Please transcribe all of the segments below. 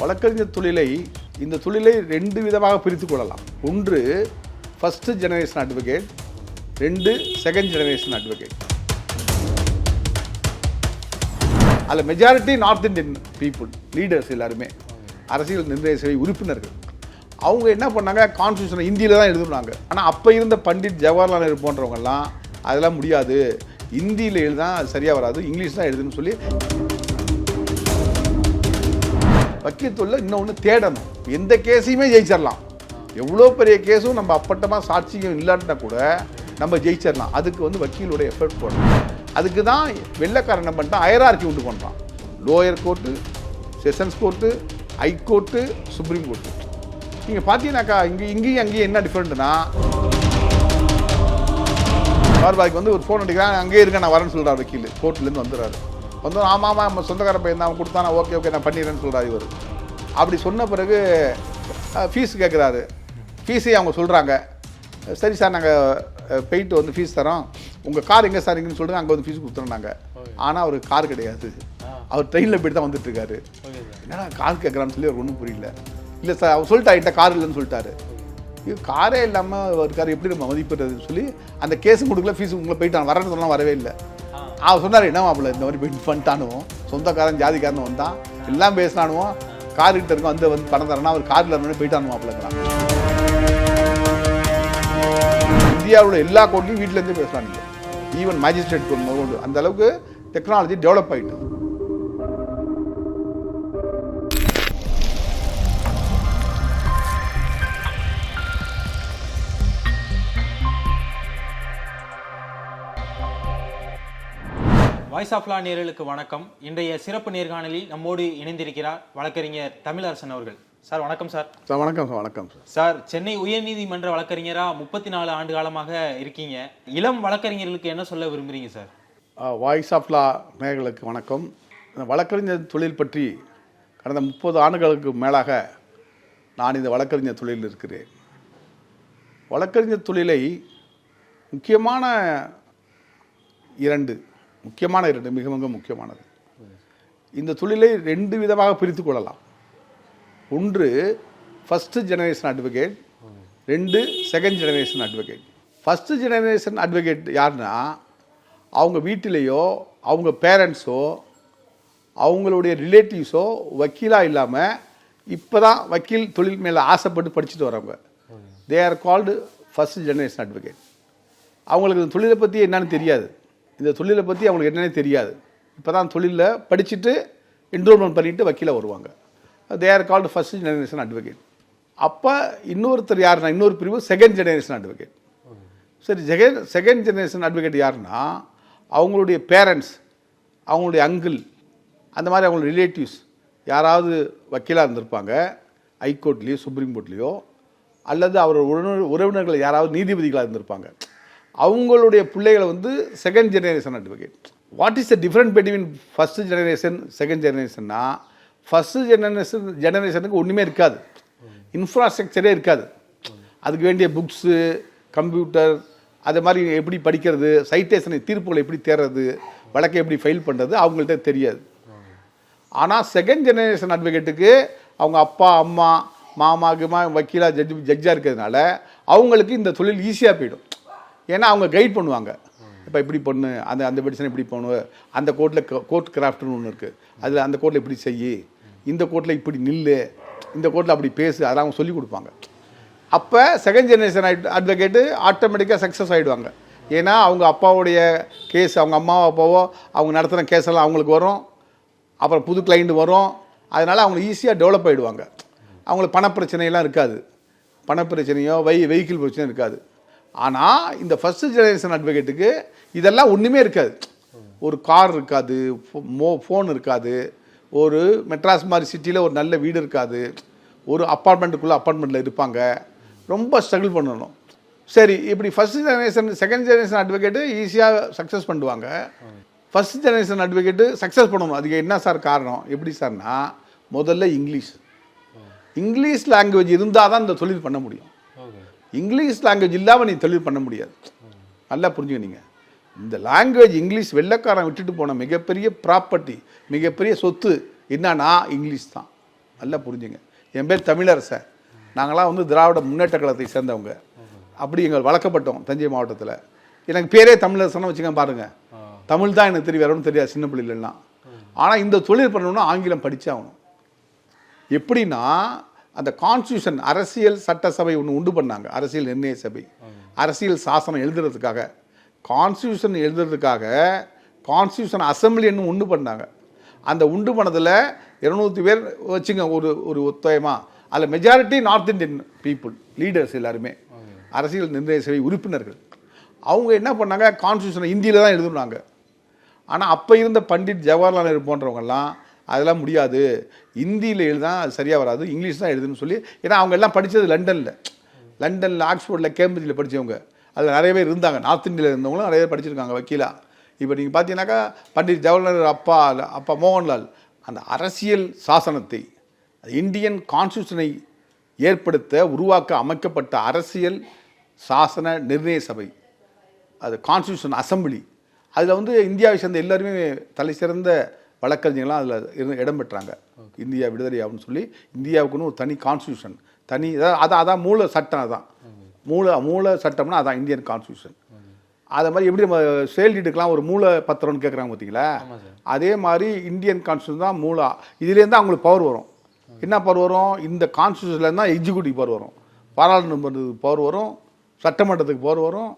வழக்கறிஞர் தொழிலை இந்த தொழிலை ரெண்டு விதமாக பிரித்து கொள்ளலாம். ஒன்று ஃபஸ்ட்டு ஜெனரேஷன் அட்வொகேட் ரெண்டு செகண்ட் ஜெனரேஷன் அட்வொகேட் அதில் majority North Indian people leaders எல்லாருமே அரசியல் நிர்ணய சேவை உறுப்பினர்கள். அவங்க என்ன பண்ணாங்க? கான்ஸ்டியூஷனை ஹிந்தியில் தான் எழுதுனாங்க. ஆனால் அப்போ இருந்த பண்டிட் ஜவஹர்லால் நேரு போன்றவங்கெல்லாம் அதெல்லாம் முடியாது. ஹிந்தியில் எழுதான் சரியாக வராது. இங்கிலீஷ் தான் எழுதுன்னு சொல்லி வக்கீல் இன்னொன்று தேடணும். எந்த கேஸையுமே ஜெயிச்சிடலாம் எவ்வளோ பெரிய கேஸும் நம்ம அப்பட்டமாக சாட்சியம் இல்லாட்டினா கூட நம்ம ஜெயிச்சிடலாம் அதுக்கு வந்து வக்கீலோட எஃபர்ட் போடணும். அதுக்கு தான் வெள்ளைக்காரன் என்ன பண்ணிட்டான்? அயரார்க்கி உண்டு பண்ணுறான் lower court sessions court high court supreme court நீங்கள் பார்த்தீங்கன்னாக்கா இங்கே இங்கேயும் அங்கேயும் என்ன டிஃப்ரெண்ட்னா பார்பாய்க்கு வந்து ஒரு ஃபோன் அடிக்கிறான். அங்கேயே இருக்கேன் நான் வரேன்னு சொல்கிறார் வக்கீல். கோர்ட்லேருந்து வந்துடுறாரு. வந்து ஆமாம் ஆமாம் நம்ம சொந்தக்கார பையன் தான் அவன் கொடுத்தா நான் ஓகே ஓகே நான் பண்ணிடுறேன்னு சொல்கிறாரு இவர். அப்படி சொன்ன பிறகு ஃபீஸ் கேட்குறாரு ஃபீஸையும் அவங்க சொல்கிறாங்க சரி சார் நாங்கள் போயிட்டு வந்து ஃபீஸ் தரோம். உங்கள் கார் எங்கே சார் இருக்குன்னு சொல்லிட்டு அங்கே வந்து ஃபீஸ் கொடுத்துறோம் நாங்கள் ஆனால் அவருக்கு கார் கிடையாது. அவர் ட்ரெயினில் போயிட்டு தான் வந்துட்டு இருக்காரு என்னடா கார் கேட்குறான்னு சொல்லி அவர் ஒன்றும் புரியல. இல்லை சார் அவர் சொல்லிட்டா என்கிட்ட கார் இல்லைன்னு சொல்லிட்டாரு. இது காரே இல்லாமல் ஒரு கார் எப்படி நம்ம மதிப்பிடுறதுன்னு சொல்லி அந்த கேஸ் கொடுக்கல ஃபீஸ் உங்களை போயிட்டான். வரேன்னு சொன்னால் வரவே இல்லை. அவர் சொன்னார் என்ன மாப்பிள்ள இந்த மாதிரி போயிட்டு பண்ணிட்டானுவோம் சொந்தக்காரன் ஜாதிக்காரன் வந்தான் எல்லாம் பேசினானுவோம் கார்கிட்ட இருக்கும் வந்து வந்து பணம் தரேன்னா அவர் காரில் இருந்தோடனே போயிட்டானு மாப்பிள்ளைங்கிறான் இந்தியாவோட எல்லா கோட்லையும் வீட்டிலேருந்தே பேசலாம் நீங்கள் ஈவன் மேஜிஸ்ட்ரேட் கோர்ட் அந்த அளவுக்கு டெக்னாலஜி டெவலப் ஆகிட்டு வாய்ஸ் ஆஃப் லா நேயர்களுக்கு வணக்கம். இன்றைய சிறப்பு நேர்காணலில் நம்மோடு இணைந்திருக்கிறார் வழக்கறிஞர் தமிழரசன் அவர்கள். சார் வணக்கம் சார். சார் வணக்கம் சார் வணக்கம் சார். சார் சென்னை உயர்நீதிமன்ற வழக்கறிஞரா முப்பத்தி நாலு ஆண்டு காலமாக இருக்கீங்க. இளம் வழக்கறிஞர்களுக்கு என்ன சொல்ல விரும்புறீங்க சார்? வாய்ஸ் ஆஃப் லா நேயர்களுக்கு வணக்கம். வழக்கறிஞர் தொழில் பற்றி கடந்த முப்பது ஆண்டுகளுக்கு மேலாக நான் இந்த வழக்கறிஞர் தொழிலில் இருக்கிறேன். வழக்கறிஞர் தொழிலை முக்கியமான இரண்டு முக்கியமான இரண்டு மிக மிக முக்கியமானது. இந்த தொழிலை ரெண்டு விதமாக பிரித்து கொள்ளலாம். ஒன்று ஃபஸ்ட்டு ஜெனரேஷன் அட்வொகேட் ரெண்டு second generation advocate first generation advocate யாருன்னா அவங்க வீட்டிலேயோ அவங்க பேரண்ட்ஸோ அவங்களுடைய ரிலேட்டிவ்ஸோ வக்கீலாக இல்லாமல் இப்போ தான் வக்கீல் தொழில் மேலே ஆசைப்பட்டு படிச்சுட்டு வரவங்க they are called first generation advocate அவங்களுக்கு இந்த தொழிலை பற்றி என்னன்னு தெரியாது. இந்த தொழிலை பற்றி அவங்களுக்கு என்னென்னே தெரியாது. இப்போ தான் தொழிலில் படிச்சுட்டு என்ரோல்மெண்ட் பண்ணிட்டு வக்கீலாக வருவாங்க. They are called first generation advocate அப்போ இன்னொருத்தர் யாருன்னா இன்னொரு பிரிவு செகண்ட் ஜெனரேஷன் அட்வொகேட் சரி செகண்ட் செகண்ட் ஜெனரேஷன் அட்வொகேட் யாருன்னா அவங்களுடைய பேரண்ட்ஸ் அவங்களுடைய அங்கிள் அந்த மாதிரி அவங்களுடைய ரிலேட்டிவ்ஸ் யாராவது வக்கீலாக இருந்திருப்பாங்க ஹைகோர்ட்லேயோ சுப்ரீம் கோர்ட்லேயோ அல்லது அவர் உறவினர் உறவினர்கள் யாராவது நீதிபதிகளாக இருந்திருப்பாங்க. அவங்களுடைய பிள்ளைகளை வந்து second generation advocate what is the different between first generation second ஜெனரேஷன்னா first generation ஜெனரேஷனுக்கு ஒன்றுமே இருக்காது. இன்ஃப்ராஸ்ட்ரக்சரே இருக்காது. அதுக்கு வேண்டிய புக்ஸு கம்ப்யூட்டர் அது மாதிரி எப்படி படிக்கிறது சைட்டேஷனை தீர்ப்புகளை எப்படி தேர்றது வழக்கை எப்படி ஃபைல் பண்ணுறது அவங்கள்ட்ட தெரியாது. ஆனால் செகண்ட் ஜெனரேஷன் அட்வொகேட்டுக்கு அவங்க அப்பா அம்மா மாமா கிமா வக்கீலாக ஜட்ஜ் ஜட்ஜாக இருக்கிறதுனால அவங்களுக்கு இந்த தொழில் ஈஸியாக போயிடும். ஏன்னா அவங்க கைட் பண்ணுவாங்க. இப்போ இப்படி பண்ணு அந்த அந்த பெடிஷன் இப்படி பண்ணு அந்த கோர்ட்டில் கோர்ட் கிராஃப்ட்னு ஒன்று இருக்குது அதில் அந்த கோர்ட்டில் இப்படி செய்யி இந்த கோர்ட்டில் இப்படி நில்லு இந்த கோர்ட்டில் அப்படி பேசு அதெல்லாம் அவங்க சொல்லி கொடுப்பாங்க. அப்போ செகண்ட் ஜெனரேஷன் அட்வொகேட்டு ஆட்டோமேட்டிக்காக சக்ஸஸ் ஆகிடுவாங்க ஏன்னா அவங்க அப்பாவுடைய கேஸ் அவங்க அம்மாவோ அப்பாவோ அவங்க நடத்துகிற கேஸெல்லாம் அவங்களுக்கு வரும். அப்புறம் புது கிளைண்ட் வரும். அதனால் அவங்க ஈஸியாக டெவலப் ஆகிடுவாங்க அவங்களுக்கு பணப்பிரச்சனையெல்லாம் இருக்காது. பணப்பிரச்சனையோ வை வெஹிக்கிள் பிரச்சனையும் இருக்காது. ஆனால் இந்த ஃபஸ்ட்டு ஜெனரேஷன் அட்வொகேட்டுக்கு இதெல்லாம் ஒன்றுமே இருக்காது. ஒரு கார் இருக்காது மோ ஃபோன் இருக்காது ஒரு மெட்ராஸ் மாதிரி சிட்டியில் ஒரு நல்ல வீடு இருக்காது ஒரு அப்பார்ட்மெண்ட்டுக்குள்ளே அப்பார்ட்மெண்ட்டில் இருப்பாங்க. ரொம்ப ஸ்ட்ரகிள் பண்ணணும். சரி இப்படி first generation second generation advocate ஈஸியாக சக்ஸஸ் பண்ணுவாங்க. ஃபஸ்ட் ஜெனரேஷன் அட்வொகேட்டு சக்ஸஸ் பண்ணணும். அதுக்கு என்ன சார் காரணம்? எப்படி சார்னா முதல்ல இங்கிலீஷ். இங்கிலீஷ் லாங்குவேஜ் இருந்தால் தான் இந்த தொழில் பண்ண முடியும். இங்கிலீஷ் லாங்குவேஜ் இல்லாமல் நீ தொழில் பண்ண முடியாது. நல்லா புரிஞ்சுக்க நீங்கள் இந்த லாங்குவேஜ் இங்கிலீஷ் வெள்ளைக்காரன் விட்டுட்டு போன மிகப்பெரிய ப்ராப்பர்ட்டி மிகப்பெரிய சொத்து என்னன்னா இங்கிலீஷ் தான். நல்லா புரிஞ்சுங்க. என் பேர் தமிழரசன். நாங்களாம் வந்து திராவிட முன்னேற்ற கழகத்தை சேர்ந்தவங்க. அப்படி எங்கள் வளர்க்கப்பட்டோம் தஞ்சை மாவட்டத்தில். எனக்கு பேரே தமிழரசன் வச்சுக்க பாருங்க. தமிழ் தான் எனக்கு தெரியும். வேற ஒன்றும் தெரியாது. சின்ன பிள்ளைலாம் ஆனால் இந்த தொழில் பண்ணணும்னா ஆங்கிலம் படிச்சாகணும் எப்படின்னா அந்த கான்ஸ்டியூஷன் அரசியல் சட்டசபை ஒன்று உண்டு பண்ணாங்க. அரசியல் நிர்ணய சபை. அரசியல் சாசனம் எழுதுறதுக்காக. கான்ஸ்டியூஷன் எழுதுறதுக்காக கான்ஸ்டியூஷன் அசம்பிளின்னு உண்டு பண்ணாங்க. அந்த உண்டு பண்ணதில் இருநூத்தி பேர் வச்சுங்க ஒரு ஒரு ஒத்தயமாக அதில் majority north Indian people leaders எல்லாருமே. அரசியல் நிர்ணய சபை உறுப்பினர்கள். அவங்க என்ன பண்ணாங்க? கான்ஸ்டியூஷனை இந்தியில் தான் எழுதுனாங்க. ஆனால் அப்போ இருந்த பண்டிட் ஜவஹர்லால் நேரு போன்றவங்கெல்லாம் அதெல்லாம் முடியாது. ஹிந்தியில் எழுதா அது சரியாக வராது. இங்கிலீஷ் தான் எழுதுன்னு சொல்லி ஏன்னா அவங்க எல்லாம் படித்தது லண்டனில். லண்டனில் ஆக்ஸ்போர்டில் கேம்பிரிட்ஜில் படித்தவங்க அதில் நிறைய பேர் இருந்தாங்க. நார்த் இந்தியாவில் இருந்தவங்களும் நிறைய பேர் படிச்சிருக்காங்க வக்கீலா. இப்போ நீங்கள் பார்த்தீங்கன்னாக்கா பண்டிட் ஜவஹர்லால் அப்பா அப்பா மோகன்லால் அந்த அரசியல் சாசனத்தை இந்தியன் கான்ஸ்டியூஷனை ஏற்படுத்த உருவாக்க அமைக்கப்பட்ட அரசியல் சாசன நிர்ணய சபை. அது கான்ஸ்டியூஷன் அசம்பிளி அதில் வந்து இந்தியாவை சேர்ந்த எல்லாருமே தலை சிறந்த வழக்கறிஞர்கள்லாம் அதில் இருந்து இடம் பெற்றாங்க. இந்தியா விடுதலை ஆகும்னு சொல்லி இந்தியாவுக்குன்னு ஒரு தனி கான்ஸ்டியூஷன் தனி அதான் அதான் மூல சட்டம் அதான். மூல மூல சட்டம்னா அதான் இந்தியன் கான்ஸ்டியூஷன் அதை மாதிரி எப்படி நம்ம செயல் நீட்டுக்கெலாம் ஒரு மூல பத்திரம்னு கேட்குறாங்க பார்த்தீங்களா அதே மாதிரி இந்தியன் கான்ஸ்டியூஷன் தான் மூலா. இதுலேருந்து தான் அவங்களுக்கு பவர் வரும். என்ன பவர் வரும்? இந்த கான்ஸ்டியூஷன்லேருந்து தான் எக்ஸிக்யூட்டிவ் பவர் வரும். பாராளுமன்றத்துக்கு பவர் வரும். சட்டமன்றத்துக்கு பவர் வரும்.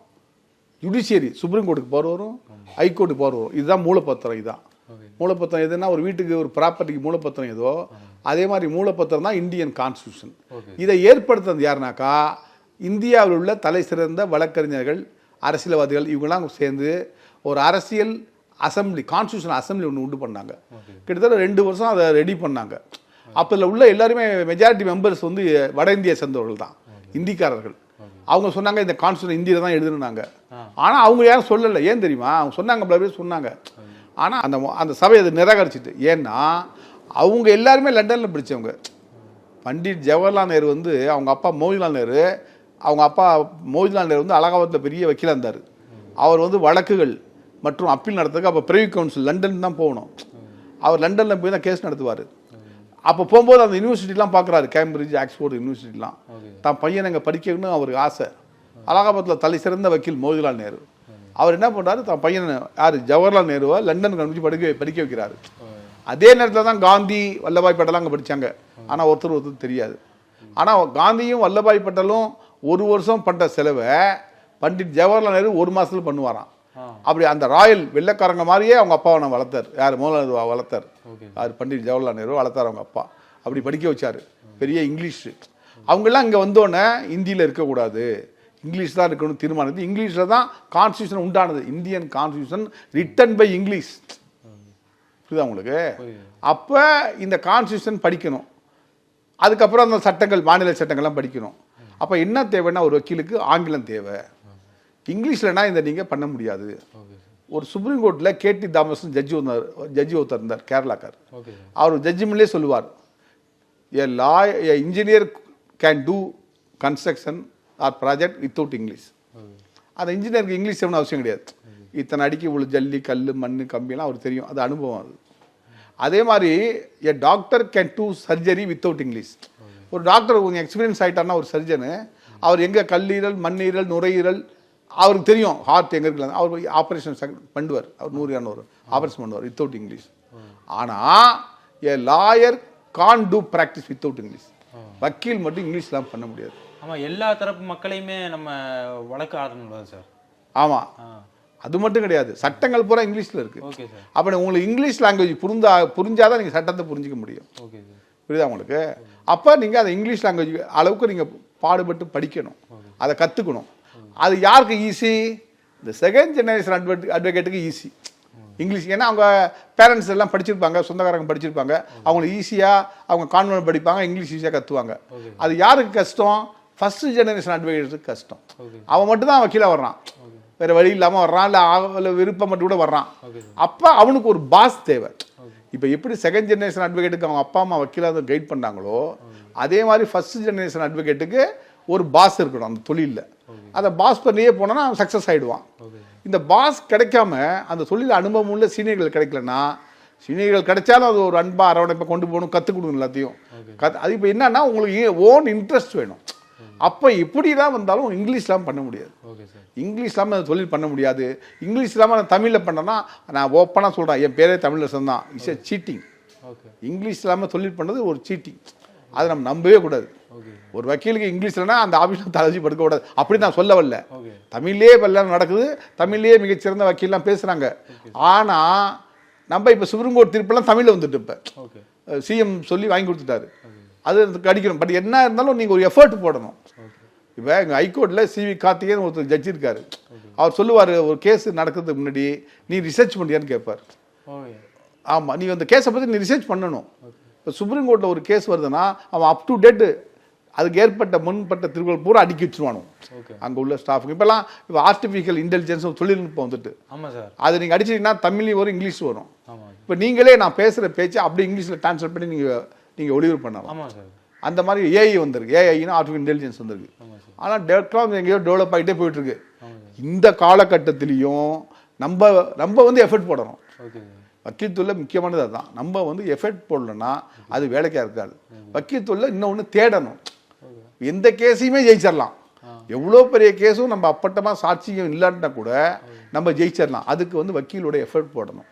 ஜுடிஷியரி சுப்ரீம் கோர்ட்டுக்கு பவர் வரும். ஹைகோர்ட்டுக்கு பவர் வரும். இதுதான் மூலப்பத்திரம் இதுதான் மூலப்பத்திரம் எதுனா ஒரு வீட்டுக்கு ஒரு ப்ராப்பர்ட்டிக்கு மூலப்பத்திரம் ஏதோ அதே மாதிரி மூலப்பத்திரம் தான் இந்தியன் கான்ஸ்டியூஷன் இதை ஏற்படுத்துறது யாருனாக்கா இந்தியாவில் உள்ள தலை சிறந்த வழக்கறிஞர்கள் அரசியல்வாதிகள் இவங்கெல்லாம் சேர்ந்து ஒரு அரசியல் அசம்பிளி கான்ஸ்டியூஷன் அசம்பிளி ஒன்று உண்டு பண்ணாங்க. கிட்டத்தட்ட ரெண்டு வருஷம் அதை ரெடி பண்ணாங்க. அப்போ உள்ள எல்லாருமே மெஜாரிட்டி மெம்பர்ஸ் வந்து வட இந்தியை சேர்ந்தவர்கள் தான் இந்திக்காரர்கள். அவங்க சொன்னாங்க இந்த கான்ஸ்டியூஷன் இந்தியில தான் எழுதுனாங்க. ஆனால் அவங்க யாரும் சொல்லலை. ஏன் தெரியுமா? அவங்க சொன்னாங்க பல பேர் சொன்னாங்க. ஆனால் அந்த அந்த சபை அதை நிராகரிச்சிட்டு. ஏன்னா அவங்க எல்லாருமே லண்டனில் படிச்சவங்க. பண்டிட் ஜவஹர்லால் நேரு வந்து அவங்க அப்பா மோதிலால் நேரு. அவங்க அப்பா மோதிலால் நேரு வந்து அலகாபாத்தில் பெரிய வக்கீலாக இருந்தார். அவர் வந்து வழக்குகள் மற்றும் அப்பீல் நடத்துறதுக்கு அப்போ பிரைவி கவுன்சில் லண்டன் தான் போகணும். அவர் லண்டனில் போய் தான் கேஸ் நடத்துவார். அப்போ போகும்போது அந்த யூனிவர்சிட்டிலாம் பார்க்குறாரு கேம்பிரிட்ஜ் ஆக்ஸ்போர்ட் யூனிவர்சிட்டிலாம். தான் பையன் அங்கே படிக்கணும்னு அவருக்கு ஆசை. அலகாபாத்தில் தலை சிறந்த வக்கீல் மோதிலால் நேரு. அவர் என்ன பண்ணுறாரு தான் பையனை யார்? ஜவஹர்லால் நேருவை லண்டனுக்கு அனுப்பிச்சு படிக்க படிக்க வைக்கிறாரு. அதே நேரத்தில் தான் காந்தி வல்லபாய் பட்டேலாம் அங்கே படிச்சாங்க. ஆனால் ஒருத்தர் ஒருத்தர் தெரியாது. ஆனால் காந்தியும் வல்லபாய் பட்டேலும் ஒரு வருஷம் பண்ண செலவை பண்டிட் ஜவஹர்லால் நேரு ஒரு மாசத்துல பண்ணுவாராம். அப்படி அந்த ராயல் வெள்ளைக்காரங்க மாதிரியே அவங்க அப்பாவை நான் வளர்த்தார். யார்? மோகன்லால் வளர்த்தார். யார்? பண்டிட் ஜவஹர்லால் நேரு வளர்த்தார் அவங்க அப்பா. அப்படி படிக்க வச்சாரு. பெரிய இங்கிலீஷ். அவங்கெல்லாம் இங்கே வந்தோடனே இந்தியில் இருக்கக்கூடாது. இங்கிலீஷ் தான் இருக்கணும் தீர்மானது இங்கிலீஷில் தான் கான்ஸ்டியூஷன் உண்டானது. Indian constitution written by English. புரியுதா உங்களுக்கு? அப்போ இந்த கான்ஸ்டியூஷன் படிக்கணும். அதுக்கப்புறம் அந்த சட்டங்கள் மாநில சட்டங்கள்லாம் படிக்கணும். அப்போ என்ன தேவைன்னா ஒரு வக்கீலுக்கு ஆங்கிலம் தேவை. இங்கிலீஷ்லனா இந்த நீங்கள் பண்ண முடியாது. ஒரு சுப்ரீம் கோர்ட்டில் கேடி தாமஸ் ஜட்ஜி ஒருத்தர் ஜட்ஜி ஒருத்தர் இருந்தார் கேரளாக்கார் அவர் ஜட்ஜிமெண்ட்லேயே சொல்லுவார் a law engineer can do construction or project without English. அந்த இன்ஜினியருக்கு இங்கிலீஷ் தெரியும் அவசியம் கிடையாது. இத்தனை அடிக்கு இவ்வளோ ஜல்லி கல் மண் கம்பியெல்லாம் அவருக்கு தெரியும். அது அனுபவம் அது. அதே மாதிரி a doctor can do surgery without English ஒரு டாக்டர் கொஞ்சம் எக்ஸ்பீரியன்ஸ் ஆகிட்டார்னா ஒரு சர்ஜனு அவர் எங்கே கல்லீரல் மண்ணீரல் நுரையீரல் அவருக்கு தெரியும். ஹார்ட் எங்கே இருக்கலாம் அவர் ஆப்ரேஷன் பண்ணுவார். அவர் நூறு இரநூறு. ஆப்ரேஷன் பண்ணுவார் வித்தவுட் இங்கிலீஷ் ஆனால் a lawyer can do practice without English வக்கீல் மட்டும் இங்கிலீஷ்லாம் பண்ண முடியாது. ஆமா எல்லா தரப்பு மக்களையுமே நம்ம வழக்கு ஆடணும் சார்? ஆமாம் அது மட்டும் கிடையாது. சட்டங்கள் பூரா இங்கிலீஷில் இருக்குது ஓகே சார். அப்போ உங்களுக்கு இங்கிலீஷ் லாங்குவேஜ் புரிந்தா புரிஞ்சாதான் நீங்கள் சட்டத்தை புரிஞ்சிக்க முடியும். Okay sir. புரியுதா உங்களுக்கு? அப்போ நீங்கள் அதை இங்கிலீஷ் லாங்குவேஜ் அளவுக்கு நீங்கள் பாடுபட்டு படிக்கணும். அதை கற்றுக்கணும் அது யாருக்கு ஈஸி இந்த செகண்ட் ஜெனரேஷன் அட்வெட் அட்வொகேட்டுக்கு ஈஸி இங்கிலீஷ் ஏன்னா அவங்க பேரண்ட்ஸ் எல்லாம் படிச்சிருப்பாங்க சொந்தக்காரங்க படிச்சிருப்பாங்க. அவங்களுக்கு ஈஸியாக அவங்க கான்வென்ட் படிப்பாங்க இங்கிலீஷ் ஈஸியாக கற்றுவாங்க அது யாருக்கு கஷ்டம்? ஃபர்ஸ்ட் ஜெனரேஷன் அட்வொகேட்டுக்கு கஷ்டம். அவன் மட்டும் தான் வக்கீலாக வர்றான். வேறு வழி இல்லாமல் வர்றான் இல்லை அவள விருப்பம் மட்டும் கூட வர்றான். அப்போ அவனுக்கு ஒரு பாஸ் தேவை. இப்போ எப்படி செகண்ட் ஜெனரேஷன் அட்வொகேட்டுக்கு அவங்க அப்பா அம்மா வக்கீலாக கைட் பண்ணாங்களோ அதே மாதிரி ஃபர்ஸ்ட் ஜெனரேஷன் அட்வொகேட்டுக்கு ஒரு பாஸ் இருக்கணும் அந்த தொழிலில். அந்த பாஸ் பண்ணியே போனோன்னா அவன் சக்ஸஸ் ஆகிடுவான் இந்த பாஸ் கிடைக்காம அந்த தொழில் அனுபவம் உள்ள சீனியர்கள் கிடைக்கலன்னா சீனியர்கள் கிடைச்சாலும் அது ஒரு அன்பா அரவணைப்பை கொண்டு போகணும் கற்றுக் கொடுக்கணும் எல்லாத்தையும். கத் அது இப்போ என்னன்னா உங்களுக்கு ஓன் இன்ட்ரெஸ்ட் வேணும். அப்போ எப்படிலாம் வந்தாலும் இங்கிலீஷ்லாம் பண்ண முடியாது. இங்கிலீஷ் இல்லாமல் அந்த தொழில் பண்ண முடியாது. இங்கிலீஷ் இல்லாமல் நான் தமிழில் பண்ணேன்னா நான் ஓப்பனாக சொல்கிறேன் என் பேரே தமிழரசன் தான் இட்ஸ் எ சீட்டிங் இங்கிலீஷ் இல்லாமல் தொழில் பண்ணது ஒரு சீட்டிங் அதை நம்ம நம்பவே கூடாது. ஒரு வக்கீலுக்கு இங்கிலீஷ் இல்லைன்னா அந்த ஆஃபீஸில் தலைச்சி படுக்க கூடாது. அப்படி நான் சொல்ல வரல. தமிழ்லேயே எல்லாம் நடக்குது. தமிழ்லேயே மிகச்சிறந்த வக்கீல்லாம் பேசுகிறாங்க ஆனால் நம்ம இப்போ சுப்ரீம் கோர்ட் தீர்ப்பெல்லாம் தமிழில் வந்துட்டு இப்போ. சிஎம் சொல்லி வாங்கி கொடுத்துட்டாரு. அது அடிக்கணும். பட் என்ன இருந்தாலும் நீங்கள் ஒரு எஃபர்ட் போடணும். இப்போ எங்கள் ஹைகோர்ட்டில் சிவி கார்த்திகேயன் ஒருத்தர் ஜட்ஜ் இருக்காரு. அவர் சொல்லுவார் ஒரு கேஸ் நடக்கிறதுக்கு முன்னாடி நீ ரிசர்ச் பண்ணியான்னு கேட்பார் ஓகே ஆமாம் நீ அந்த கேஸை பற்றி நீ ரிசர்ச் பண்ணணும். இப்போ சுப்ரீம் கோர்ட்டில் ஒரு கேஸ் வருதுன்னா அவன் அப் டு டேட்டு அதுக்கு ஏற்பட்ட முன்பட்ட திருக்குறள் பூரா அடுக்கி வச்சுருவானோ. அங்கே உள்ள ஸ்டாஃபுக்கு இப்போல்லாம் இப்போ ஆர்டிஃபிஷியல் இன்டெலிஜென்ஸ் தொழில்நுட்பம் வந்துட்டு. அது நீங்கள் அடிச்சிங்கன்னா தமிழ்லையும் வரும் இங்கிலீஷ் வரும். இப்போ நீங்களே நான் பேசுகிற பேச்சு அப்படி இங்கிலீஷில் ட்ரான்ஸ்லேட் பண்ணி நீங்கள் நீங்கள் ஒளிபரப்பு பண்ணலாம். ஆமாம் சார். அந்த மாதிரி ஏஐ வந்திருக்கு. ஏஐன்னு ஆர்டிஃபிஷியல் இன்டெலிஜென்ஸ் வந்திருக்கு. ஆனால் டெவலப்லாம் எங்கேயோ டெவலப் ஆகிட்டே போயிட்டு இருக்கு ஆமாம் சார். இந்த காலகட்டத்திலையும் நம்ம நம்ம வந்து எஃபர்ட் போடணும். Okay sir. வக்கீல் தொழில் முக்கியமானது அதுதான் நம்ம வந்து எஃபர்ட் போடலன்னா அது வேலைக்காக இருக்காது. வக்கீல் தொழில் இன்னொன்று தேடணும். எந்த கேஸையுமே ஜெயிச்சிடலாம் எவ்வளோ பெரிய கேஸும் நம்ம அப்பட்டமாக சாட்சியம் இல்லாட்டினா கூட நம்ம ஜெயிச்சிடலாம் அதுக்கு வந்து வக்கீலோட எஃபர்ட் போடணும்.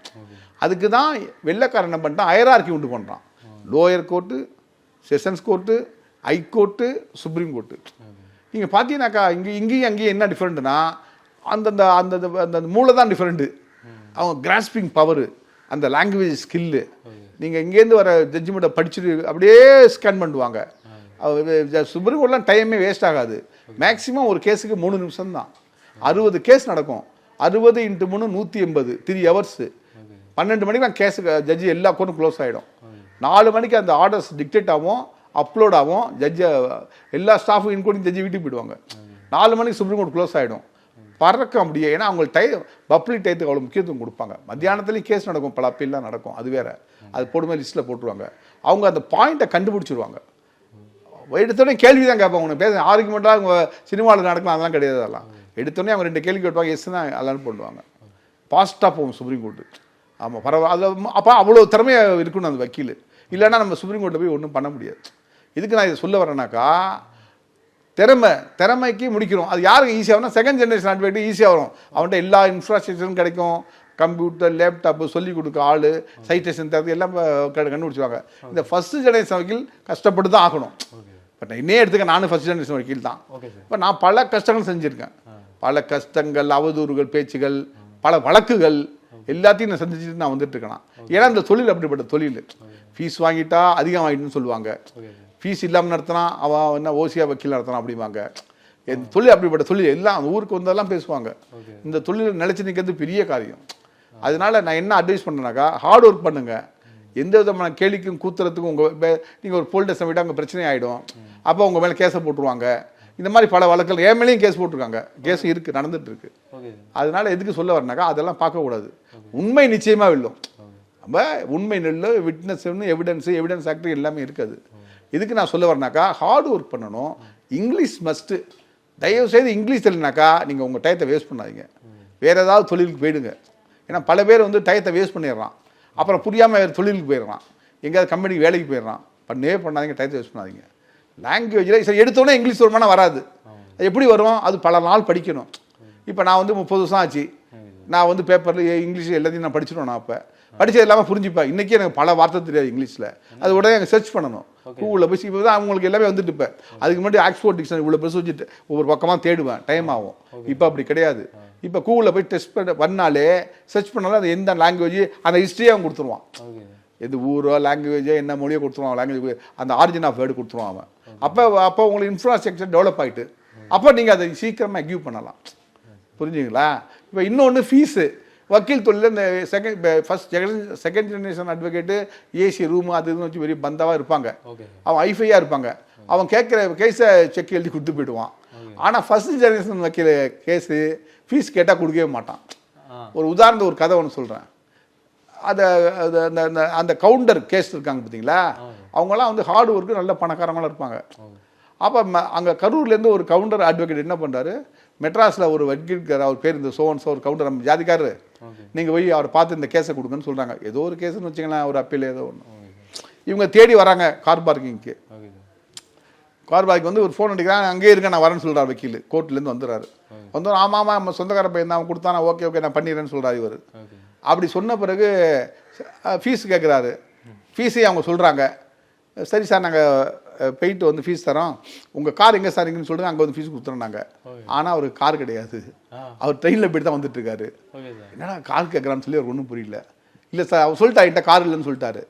அதுக்கு தான் வெள்ளைக்காரன் என்ன பண்ணிட்டான்? அயரார்க்கி உண்டு பண்ணுறான் lower court sessions court high court supreme court. நீங்கள் பார்த்தீங்கன்னாக்கா இங்கே இங்கேயும் அங்கேயும் என்ன டிஃப்ரெண்ட்னா அந்தந்த அந்த அந்த மூளை தான் டிஃப்ரெண்ட்டு அவங்க கிராஸ்பிங் பவரு அந்த லாங்குவேஜ் ஸ்கில்லு நீங்கள் இங்கேருந்து வர ஜட்ஜ்மெண்ட்டை படிச்சுட்டு அப்படியே ஸ்கேன் பண்ணுவாங்க சுப்ரீம் கோர்ட்லாம் டைமே வேஸ்ட் ஆகாது. மேக்ஸிமம் ஒரு கேஸுக்கு மூணு நிமிஷம் தான். அறுபது கேஸ் நடக்கும். அறுபது இன்ட்டு மூணு நூற்றி எண்பது. த்ரீ ஹவர்ஸு பன்னெண்டு மணிக்கு கேஸுக்கு ஜட்ஜி எல்லா கோர்ட்டும் க்ளோஸ் ஆகிடும் நாலு மணிக்கு அந்த ஆர்டர்ஸ் டிக்டேட் ஆகும் அப்லோட் ஆகும் ஜட்ஜை எல்லா ஸ்டாஃபும் இன்க்ளூடிங் ஜட்ஜி வீட்டுக்கு போயிடுவாங்க. நாலு மணிக்கு சுப்ரீம் கோர்ட் க்ளோஸ் ஆகிடும் பறக்க முடியும் ஏன்னா அவங்களுக்கு டை பப்ளிக் டயத்துக்கு அவ்வளோ முக்கியத்துவம் கொடுப்பாங்க. மத்தியானத்துலேயும் கேஸ் நடக்கும். பல அப்பீல்லாம் நடக்கும். அது வேற. அது போடுமே லிஸ்ட்டில் போட்டுருவாங்க. அவங்க அந்த பாயிண்ட்டை கண்டுபிடிச்சிருவாங்க. எடுத்தோடனே கேள்வி தான் கேட்பாங்க. உனக்கு பேச ஆர்குமெண்ட்டாக அவங்க சினிமாவில் நடக்கலாம் அதெல்லாம் கிடையாது அதெல்லாம். எடுத்தோடனே அவங்க ரெண்டு கேள்வி கேட்பாங்க. எஸ் தான் அதெல்லாம் பண்ணுவாங்க பாஸ்ட்டாக போகும் சுப்ரீம் கோர்ட்டு ஆமாம் பரவாயில்ல அதில் அப்போ அவ்வளோ திறமையாக இருக்கணும் அந்த வக்கீல். இல்லைன்னா நம்ம சுப்ரீம் கோர்ட்டில் போய் ஒன்றும் பண்ண முடியாது. இதுக்கு நான் இதை சொல்ல வரேனாக்கா திறமை திறமைக்கு முடிக்கிறோம். அது யாருக்கு ஈஸியாக வரும் செகண்ட் ஜென்ரேஷன் அட்வைட்டு ஈஸியாக வரும். அவன்கிட்ட எல்லா இன்ஃப்ராஸ்ட்ரக்சரும் கிடைக்கும். கம்ப்யூட்டர் லேப்டாப்பு சொல்லிக் கொடுக்க ஆள் சைட்டேஷன் தரது எல்லாம் க- கண்டுபிடிச்சுவாங்க இந்த ஃபர்ஸ்ட் ஜெனரேஷன் வக்கீல் கஷ்டப்பட்டு தான் ஆகணும். பட் நான் இன்னே எடுத்துக்க நானும் ஃபர்ஸ்ட் ஜெனரேஷன் வக்கீல் தான். இப்போ நான் பல கஷ்டங்கள் செஞ்சுருக்கேன். பல கஷ்டங்கள் அவதூறுகள் பேச்சுகள் பல வழக்குகள் எல்லாத்தையும் நான் சந்திச்சுட்டு நான் வந்துட்டு இருக்கேன். ஏன்னா இந்த தொழில் அப்படிப்பட்ட தொழில். ஃபீஸ் வாங்கிட்டா அதிகம் வாங்கிட்டுன்னு சொல்லுவாங்க ஃபீஸ் இல்லாமல் நடத்தினா அவன் என்ன ஓசியா வக்கீல் நடத்தினான் அப்படிம்பாங்க. என் தொழில் அப்படிப்பட்ட தொழில் எல்லாம் அந்த ஊருக்கு வந்தெல்லாம் பேசுவாங்க. இந்த தொழில் நிலைச்சு நிற்கிறது பெரிய காரியம். அதனால நான் என்ன அட்வைஸ் பண்ணேனாக்கா ஹார்ட் ஒர்க் பண்ணுங்க. எந்த விதமான கேலிக்கும் கூத்துறதுக்கும் உங்கள் நீங்கள் ஒரு போல் டெஸ்ட்டை விட்டால் அங்கே பிரச்சனை ஆகிடும் அப்போ உங்கள் மேலே கேஸை போட்டுருவாங்க. இந்த மாதிரி பல வழக்குகள் என் மேலேயும் கேஸ் போட்டிருக்காங்க. கேஸ் இருக்குது நடந்துட்டு இருக்கு. அதனால எதுக்கு சொல்ல வரனாக்கா அதெல்லாம் பார்க்கக்கூடாது. உண்மை நிச்சயமாக வெல்லும். நம்ம உண்மை நெல்லு விட்னஸ்னு எவிடன்ஸு எவிடன்ஸ் ஆக்டர் எல்லாமே இருக்காது. இதுக்கு நான் சொல்ல வரனாக்கா ஹார்ட் ஒர்க் பண்ணணும். இங்கிலீஷ் மஸ்ட்டு தயவு செய்து இங்கிலீஷ் தெரியலனாக்கா நீங்கள் உங்கள் டயத்தை வேஸ்ட் பண்ணாதீங்க. வேற ஏதாவது தொழிலுக்கு போயிடுங்க. ஏன்னா பல பேர் வந்து டயத்தை வேஸ்ட் பண்ணிடுறான். அப்புறம் புரியாமல் வேறு தொழிலுக்கு போயிடுறான். எங்கேயாவது கம்பெனிக்கு வேலைக்கு போயிடுறான். பண்ணவே பண்ணாதீங்க டயத்தை வேஸ்ட் பண்ணாதீங்க. லாங்குவேஜில் சரி எடுத்தோன்னே இங்கிலீஷ் வருமானம் வராது. அது எப்படி வரும்? அது பல நாள் படிக்கணும். இப்போ நான் வந்து முப்பது வருஷம் ஆச்சு. நான் வந்து பேப்பரில் இங்கிலீஷ் எல்லாத்தையும் நான் படிச்சிருவேன் நான் அப்போ. படிச்சது இல்லாமல் புரிஞ்சுப்பேன். இன்றைக்கி எனக்கு பல வார்த்தை தெரியாது இங்கிலீஷில். அது உடனே எனக்கு சர்ச் பண்ணணும். கூகுளில் போய் இப்போ தான் அவங்களுக்கு எல்லாமே வந்துட்டு இப்போ. அதுக்கு முன்னாடி ஆக்ஸ்போர்ட் டிக்ஷனரி இவ்வளோ பெருசு வச்சுட்டு ஒவ்வொரு பக்கமாக தேடுவேன். டைம் ஆகும். இப்போ அப்படி கிடையாது. இப்போ கூகுளில் போய் டெஸ்ட் பண்ண பண்ணாலே சர்ச் பண்ணாலும் அது எந்த லாங்குவேஜ் அந்த ஹிஸ்ட்ரியை அவன் கொடுத்துருவான். எது ஊரோ லாங்குவேஜோ என்ன மொழியோ கொடுத்துருவான். லாங்குவேஜ் அந்த ஆரிஜின் ஆஃப் வேர்டு கொடுத்துருவான் அவன். அப்போ அப்போ உங்களுக்கு இன்ஃப்ராஸ்ட்ரக்சர் டெவலப் ஆகிட்டு அப்போ நீங்கள் அதை சீக்கிரமாக அக்யூ பண்ணலாம். புரிஞ்சுங்களா இப்போ இன்னொன்று ஃபீஸு வக்கீல் தொழில் இந்த second first second generation advocate AC room அது இதுன்னு வச்சு பெரிய பந்தாவாக இருப்பாங்க. அவன் ஐஃபையாக இருப்பாங்க. அவன் கேட்குற கேஸை செக் எழுதி கொடுத்து போயிடுவான். ஆனால் ஃபர்ஸ்ட் ஜெனரேஷன் வக்கீல் கேஸு ஃபீஸ் கேட்டால் கொடுக்கவே மாட்டான். ஒரு உதாரணத்துக்கு ஒரு கதை ஒன்று சொல்கிறேன் அதை அது அந்த அந்த அந்த கவுண்டர் கேஸ் இருக்காங்க பார்த்தீங்களா அவங்களாம் வந்து ஹார்ட் ஒர்க்கு நல்ல பணக்காரங்களாம் இருப்பாங்க. அப்போ அங்கே கரூர்லேருந்து ஒரு கவுண்டர் அட்வொகேட் என்ன பண்ணுறாரு மெட்ராஸில் ஒரு வக்கீல் இருக்காரு அவர் பேர் இந்த சோவன் சோ ஒரு கவுண்டர் நம்ம ஜாதிக்காரரு. நீங்கள் போய் அவரை பார்த்து இந்த கேஸை கொடுங்கன்னு சொல்கிறாங்க ஏதோ ஒரு கேஸ்னு வச்சுங்களேன் ஒரு அப்பீல் ஏதோ ஒன்று இவங்க தேடி வராங்க கார் பார்க்கிங்க்கு கார் பார்க்கிங் வந்து ஒரு ஃபோன் அடிக்கிறான் அங்கேயே இருக்க நான் வரேன்னு சொல்கிறார் வக்கீல். கோர்ட்லேருந்து வந்துடுறாரு வந்து ஆமாம் ஆமாம் நம்ம சொந்தக்கார பையன் அவன் கொடுத்தானா ஓகே ஓகே நான் பண்ணிடுறேன்னு சொல்கிறாரு இவர். அப்படி சொன்ன பிறகு ஃபீஸ் கேட்குறாரு ஃபீஸையும் அவங்க சொல்கிறாங்க சரி சார் நாங்கள் போயிட்டு வந்து ஃபீஸ் தரோம் உங்கள் கார் எங்கே சார் இருக்குன்னு சொல்லுங்க அங்கே வந்து ஃபீஸ் கொடுத்துறோம் நாங்கள் ஆனால் அவருக்கு கார் கிடையாது. அவர் ட்ரெயினில் போயிட்டு தான் வந்துட்டு இருக்காரு. Okay sir. என்னடா கார் கேட்குறான்னு சொல்லி அவருக்கு ஒன்றும் புரியல. இல்லை சார் அவர் சொல்லிட்டா என்கிட்ட கார் இல்லைன்னு சொல்லிட்டாரு.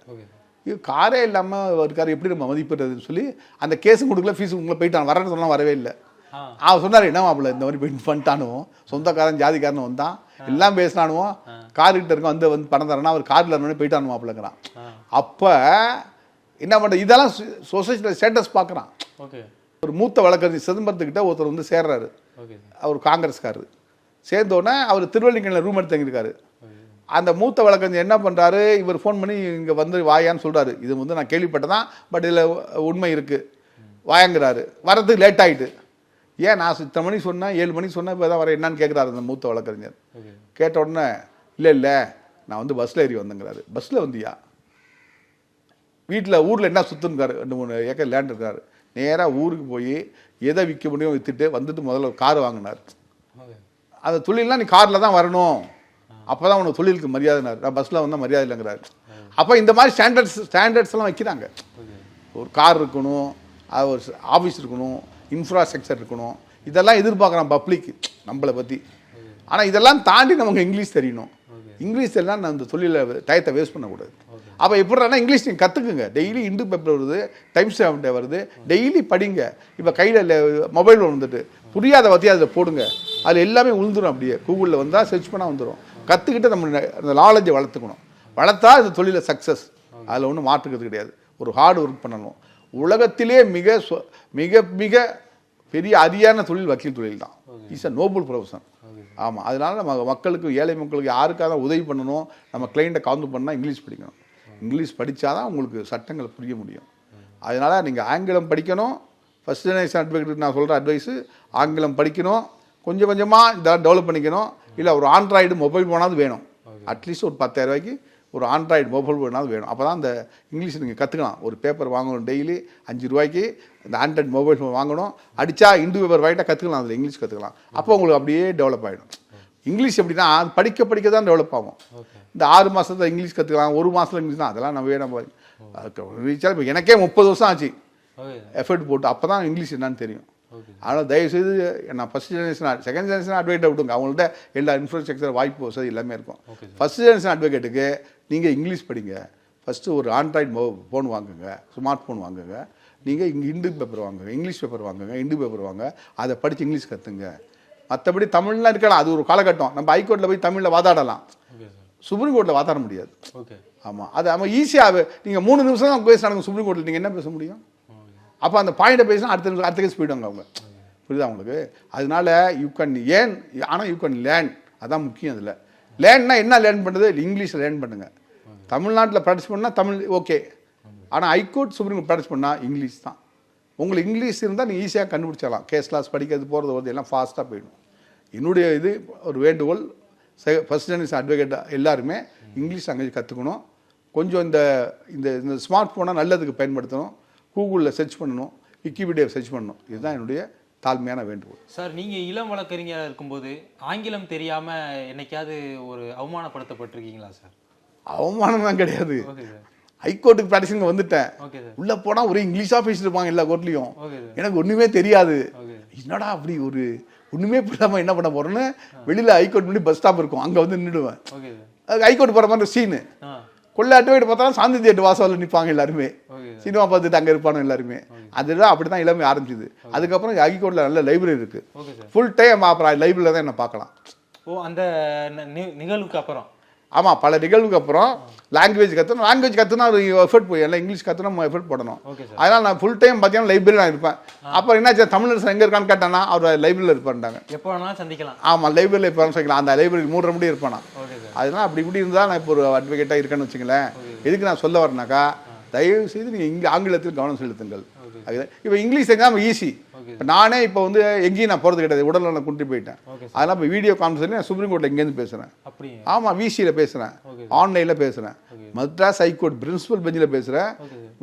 இது காரே இல்லாமல் இருக்காரு எப்படி நம்ம மதிப்பிடுறதுன்னு சொல்லி அந்த கேஸும் கொடுக்கல ஃபீஸ் உங்களை போயிட்டான் வரேன்னு சொன்னா வரவே இல்லை. ஆ. அவன் சொன்னார் என்ன மாப்பிள்ள இந்த மாதிரி போயிட்டு பண்ணிட்டானுவோம் சொந்தக்காரன் ஜாதிக்காரன் வந்தான். எல்லாம் பேசினானுவோம் கார் கிட்ட இருக்க வந்து வந்து பணம் தரேன்னா அவர் காரில் இருந்தோடனே போயிட்டானு மாப்பிள்ளங்கிறான். அப்போ என்ன பண்ணுற இதெல்லாம் சொசைட்டியில் ஸ்டேட்டஸ் பார்க்குறான் ஓகே. ஒரு மூத்த வழக்கறிஞர் சிதம்பரத்துக்கிட்ட ஒருத்தர் வந்து சேர்றாரு. அவர் காங்கிரஸ்காரர். சேர்ந்தோடனே அவர் திருவள்ளிக்கணில் ரூம் எடுத்து தங்கியிருக்காரு ஓகே. அந்த மூத்த வழக்கறிஞர் என்ன பண்ணுறாரு இவர் ஃபோன் பண்ணி இங்கே வந்து வாயான்னு சொல்கிறாரு இது வந்து நான் கேள்விப்பட்டதான் பட் இதில் உண்மை இருக்குது வாயாங்கிறாரு. வரதுக்கு லேட் ஆகிட்டு ஏன் நான் இத்தனை மணிக்கு சொன்னேன் ஏழு மணிக்கு சொன்னேன் இப்போ தான் வர என்னன்னு கேட்குறாரு அந்த மூத்த வழக்கறிஞர். கேட்ட உடனே இல்லை இல்லை நான் வந்து பஸ்ஸில் ஏறி வந்தேங்கிறாரு. பஸ்ஸில் வந்தியா? வீட்டில் ஊரில் என்ன சுற்றுங்காரு ரெண்டு மூணு ஏக்கர் லேண்ட் இருக்காரு. நேராக ஊருக்கு போய் எதை விற்க முடியும் விற்றுட்டு வந்துட்டு முதல்ல ஒரு கார் வாங்கினார். அந்த தொழிலெலாம் நீ காரில் தான் வரணும். அப்போ தான் உனக்கு தொழிலுக்கு மரியாதைனார். நான் பஸ்ஸில் வந்தால் மரியாதை இல்லைங்கிறாரு. அப்போ இந்த மாதிரி ஸ்டாண்டர்ட்ஸ் ஸ்டாண்டர்ட்ஸ்லாம் வைக்கிறாங்க. ஓகே. ஒரு கார் இருக்கணும் அது ஒரு ஆஃபீஸ் இருக்கணும் இன்ஃப்ராஸ்ட்ரக்சர் இருக்கணும். இதெல்லாம் எதிர்பார்க்குறான் பப்ளிக் நம்மளை பற்றி ஆனால் இதெல்லாம் தாண்டி நமக்கு இங்கிலீஷ் தெரியணும். இங்கிலீஷ் எல்லாம் நான் அந்த தொழிலை டயத்தை வேஸ்ட் பண்ணக்கூடாது. அப்போ எப்படினா இங்கிலீஷ் நீங்கள் கற்றுக்குங்க டெய்லி இந்து பேப்பர் வருது டைம்ஸ் ஆஃப் டே வருது. டெய்லி படிங்க. இப்போ கையில் மொபைல் வந்துட்டு புரியாத பற்றி அதில் போடுங்க. அதில் எல்லாமே உழுந்துடும் அப்படியே. கூகுளில் வந்தால் சர்ச் பண்ணால் வந்துடும் கற்றுக்கிட்டு நம்ம அந்த நாலேஜை வளர்த்துக்கணும். வளர்த்தா இந்த தொழிலில் சக்ஸஸ் அதில் ஒன்றும் மாற்றுக்கிறது கிடையாது. ஒரு ஹார்ட் ஒர்க் பண்ணணும். உலகத்திலே மிக சொ- மிக மிக பெரிய அரியான தொழில் வக்கீல் தொழில் தான் இஸ் அ நோபல் ப்ரொஃபஷன் ஆமாம் அதனால நம்ம மக்களுக்கு ஏழை மக்களுக்கு யாருக்காக உதவி பண்ணணும் நம்ம கிளைண்ட்டை கவுந்து பண்ணால் இங்கிலீஷ் படிக்கணும். இங்கிலீஷ் படித்தாதான் உங்களுக்கு சட்டங்களை புரிய முடியும். அதனால் நீங்கள் ஆங்கிலம் படிக்கணும். ஃபஸ்ட் ஜெனரேஷன் அட்வொகேட்டுக்கு நான் சொல்கிற அட்வைஸு ஆங்கிலம் படிக்கணும். கொஞ்சம் கொஞ்சமாக இதெல்லாம் டெவலப் பண்ணிக்கணும். இல்லை ஒரு ஆண்ட்ராய்டு மொபைல் ஃபோனாவது வேணும். அட்லீஸ்ட் ஒரு பத்தாயிரம் ரூபாய்க்கு ஒரு ஆண்ட்ராய்டு மொபைல் ஃபோனாவது வேணும். அப்போ தான் அந்த இங்கிலீஷ் நீங்கள் கற்றுக்கலாம் ஒரு பேப்பர் வாங்கணும் டெய்லி அஞ்சு ரூபாய்க்கு இந்த ஆண்ட்ராய்டு மொபைல் ஃபோன் வாங்கணும். அடித்தா இந்து பேப்பர் வாங்கிட்டா கற்றுக்கலாம் அதில் இங்கிலீஷ் கற்றுக்கலாம் அப்போ உங்களுக்கு அப்படியே டெவலப் ஆகிடும் இங்கிலீஷ் எப்படின்னா படிக்க படிக்க தான் டெவலப் ஆகும். இந்த ஆறு மாதத்துல இங்கிலீஷ் கற்றுக்கலாம் ஒரு மாதத்துல இங்கிலீஷ் தான். அதெல்லாம் நம்ம நம்ம ரீச்சாக இப்போ எனக்கே முப்பது வருஷம் ஆச்சு. எஃபர்ட் போட்டு அப்போ தான் இங்கிலீஷ் என்னன்னு தெரியும். அதனால் தயவுசெய்து நான் ஃபஸ்ட் ஜெனரேஷன் செகண்ட் ஜெனரேஷன் அட்வொகேட்டை விட்டுங்க அவங்கள்ட்ட எல்லா இன்ஃப்ராஸ்ட்ரக்சர் வாய்ப்பு வசதி எல்லாமே இருக்கும். ஃபஸ்ட் ஜெனரேஷன் அட்வொகேட்டுக்கு நீங்கள் இங்கிலீஷ் படிங்க. ஃபஸ்ட்டு ஒரு ஆண்ட்ராய்டு மொ ஃபோன் வாங்குங்க. ஸ்மார்ட் ஃபோன் வாங்குங்க. நீங்கள் இங்கே இந்து பேப்பர் வாங்குங்க. இங்கிலீஷ் பேப்பர் வாங்குங்க. இந்து பேப்பர் வாங்க. அதை படித்து இங்கிலீஷ் கற்றுங்க மற்றபடி தமிழ்லாம் இருக்கலாம் அது ஒரு காலகட்டம். நம்ம ஹைகோர்ட்டில் போய் தமிழில் வாதாடலாம். சுப்ரீம் கோர்ட்டில் வாதாட முடியாது. ஓகே ஆமாம் அது நம்ம ஈஸியாக நீங்கள் மூணு நிமிஷம் தான் பேசுனாங்க சுப்ரீம் கோர்ட்டில் நீங்கள் என்ன பேச முடியும்? அப்போ அந்த பாயிண்ட்டை பேசினா அடுத்த நிமிஷம் அடுத்த கேஸ் போயிடுவாங்க அவங்க. புரியுதா உங்களுக்கு? அதனால யூ கேன் ஏன் ஆனால் யூ கேன் லேர்ன் அதான் முக்கியம் அதில். லேர்ன்னா என்ன லேர்ன் பண்ணுறது இங்கிலீஷில் லேர்ன் பண்ணுங்கள் தமிழ்நாட்டில் ப்ராக்டிஸ் பண்ணால் தமிழ் ஓகே ஆனால் high court supreme court practice பண்ணால் இங்கிலீஷ் தான். உங்களுக்கு இங்கிலீஷ் இருந்தால் நீங்கள் ஈஸியாக கண்டுபிடிச்சிடலாம். கேஸ் கிளாஸ் படிக்கிறது போகிறது வந்து எல்லாம் ஃபாஸ்ட்டாக போயிடும். என்னுடைய இது ஒரு வேண்டுகோள். ஃபர்ஸ்ட் ஜெனரேஷன் அட்வொகேட் எல்லாருமே இங்கிலீஷ் லாங்குவேஜ் கற்றுக்கணும் கொஞ்சம் இந்த இந்த இந்த ஸ்மார்ட் ஃபோனை நல்லதுக்கு பயன்படுத்தணும். கூகுளில் சர்ச் பண்ணணும். விக்கிபீடியாவை சர்ச் பண்ணணும். இதுதான் என்னுடைய தாழ்மையான வேண்டுகோள். சார் நீங்க இளம் வழக்கறிஞராக இருக்கும்போது ஆங்கிலம் தெரியாம என்னைக்காவது ஒரு அவமானப்படுத்தப்பட்டிருக்கீங்களா சார்? அவமானம் தான் கிடையாது ஹைகோர்ட்டுக்கு ப்ராக்டிஸிங்க வந்துட்டேன். உள்ளே போனால் ஒரே இங்கிலீஷாக பேசிட்டு இருப்பாங்க எல்லா கோர்ட்லேயும் எனக்கு ஒன்றுமே தெரியாது. என்னடா அப்படி ஒரு ஒன்றுமே புரியாமல் என்ன பண்ண போகிறேன்னு வெளியில் ஹைகோர்ட் முன்னாடி பஸ் ஸ்டாப் இருக்கும். அங்கே வந்து நின்றுடுவேன். ஹைகோர்ட் போகிற மாதிரி சீனு ஆ கொள்ள அட்வைட் பார்த்தா சாந்தி தியேட்டர் வாசலில் நிற்பாங்க எல்லாருமே. சினிமா பார்த்துட்டு அங்கே இருப்பானு எல்லாருமே. அதுதான் அப்படி தான் இளமை ஆரம்பிச்சுது. அதுக்கப்புறம் ஹைகோர்ட்டில் நல்ல லைப்ரரி இருக்குது ஃபுல் டைம் அப்புறம் லைப்ரரியில் தான் என்ன பார்க்கலாம். ஓ அந்த நிகழ்வுக்கு அப்புறம்? ஆமாம் பல நிகழ்வுக்கு அப்புறம் லாங்குவேஜ் கற்றணும் லாங்குவேஜ் கற்றுனா ஒரு எஃபர்ட் போய் எல்லாம் இங்கிலீஷ் கற்றுனா நம்ம எஃபர்ட் போடணும். அதனால் நான் ஃபுல் டைம் பார்த்தீங்கன்னா லைப்ரரி நான் இருப்பேன். அப்புறம் என்னாச்சு தமிழரசன் எங்கே இருக்கான்னு கேட்டானா அவர் லைப்ரரியில் இருப்பான்ட்டாங்க எப்போ சந்திக்கலாம். ஆமாம் லைப்ரரியில் இப்போ சொல்லிக்கலாம் அந்த லைப்ரரி மூன்றரை மணி இருப்பேன் அதனால் அப்படி இப்படி இருந்தால் நான் இப்போ ஒரு அட்வொகேட்டாக இருக்கேன்னு வச்சுங்களேன் எதுக்கு நான் சொல்ல வரேனாக்கா தயவு செய்து நீங்கள் இங்கே ஆங்கிலத்தில் கவனம் செலுத்துங்கள். அது இப்போ இங்கிலீஷ் எக்ஸாம் ஈஸி இப்போ நானே இப்போ வந்து எங்கேயும் நான் போகிறது கிடையாது. உடல் நான் குன்றி போயிட்டேன். அதெல்லாம் இப்போ வீடியோ கான்ஃபரன்ஸ்ல நான் சுப்ரீம் கோர்ட்டில் இங்கேருந்து பேசுகிறேன் ஆமாம் விசியில் பேசுகிறேன் ஆன்லைனில் பேசுகிறேன் மெட்ராஸ் ஹைகோர்ட் பிரின்சிபல் பெஞ்சில் பேசுகிறேன்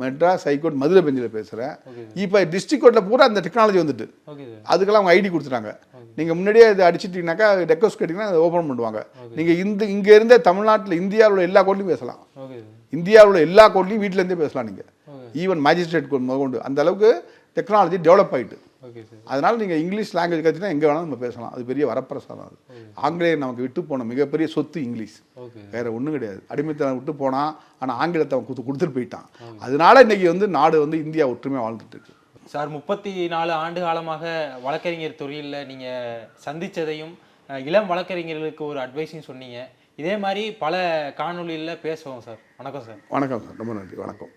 மெட்ராஸ் ஹைகோர்ட் மதுரை பெஞ்சில் பேசுகிறேன் இப்போ டிஸ்ட்ரிக்ட் கோர்ட்டில் பூரா அந்த டெக்னாலஜி வந்துட்டு. அதுக்கெல்லாம் அவங்க ஐடி கொடுத்துட்டாங்க. நீங்கள் முன்னாடியே இது அடிச்சிட்டிங்கனாக்கா ரெக்வஸ்ட் கேட்டிங்கன்னா அதை ஓப்பன் பண்ணுவாங்க. நீங்கள் இந்த இங்கே இருந்தே தமிழ்நாட்டில் இந்தியாவில் உள்ள எல்லா கோர்ட்லையும் பேசலாம். இந்தியாவில் உள்ள எல்லா கோர்ட்லையும் வீட்டிலேருந்தே பேசலாம் நீங்கள் ஈவன் மேஜிஸ்ட்ரேட் கோர்ட் முதற்கொண்டு அந்த அளவுக்கு டெக்னாலஜி டெவலப் சார் அதனால் நீங்கள் இங்கிலீஷ் லாங்குவேஜ் கற்றுனா எங்கே வேணாலும் நம்ம பேசலாம். அது பெரிய வரப்பிரசாதம் அது. ஆங்கிலேயர் நமக்கு விட்டு போன மிகப்பெரிய சொத்து இங்கிலீஷ். வேற ஒன்றும் கிடையாது. அடிமைத்தனம் விட்டு போனான் ஆனால் ஆங்கிலத்தை அவன் கொடுத்து கொடுத்துட்டு போயிட்டான். அதனால இன்னைக்கு வந்து நாடு வந்து இந்தியா ஒற்றுமையாக வாழ்ந்துட்டு இருக்கு சார் முப்பத்தி நாலு ஆண்டு காலமாக வழக்கறிஞர் துறையில் நீங்கள் சந்திச்சதையும் அஹ், இளம் வழக்கறிஞர்களுக்கு ஒரு அட்வைஸையும் சொன்னீங்க. இதே மாதிரி பல காணொளியில் பேசுவோம் சார். வணக்கம் சார். வணக்கம் சார். ரொம்ப நன்றி. வணக்கம்.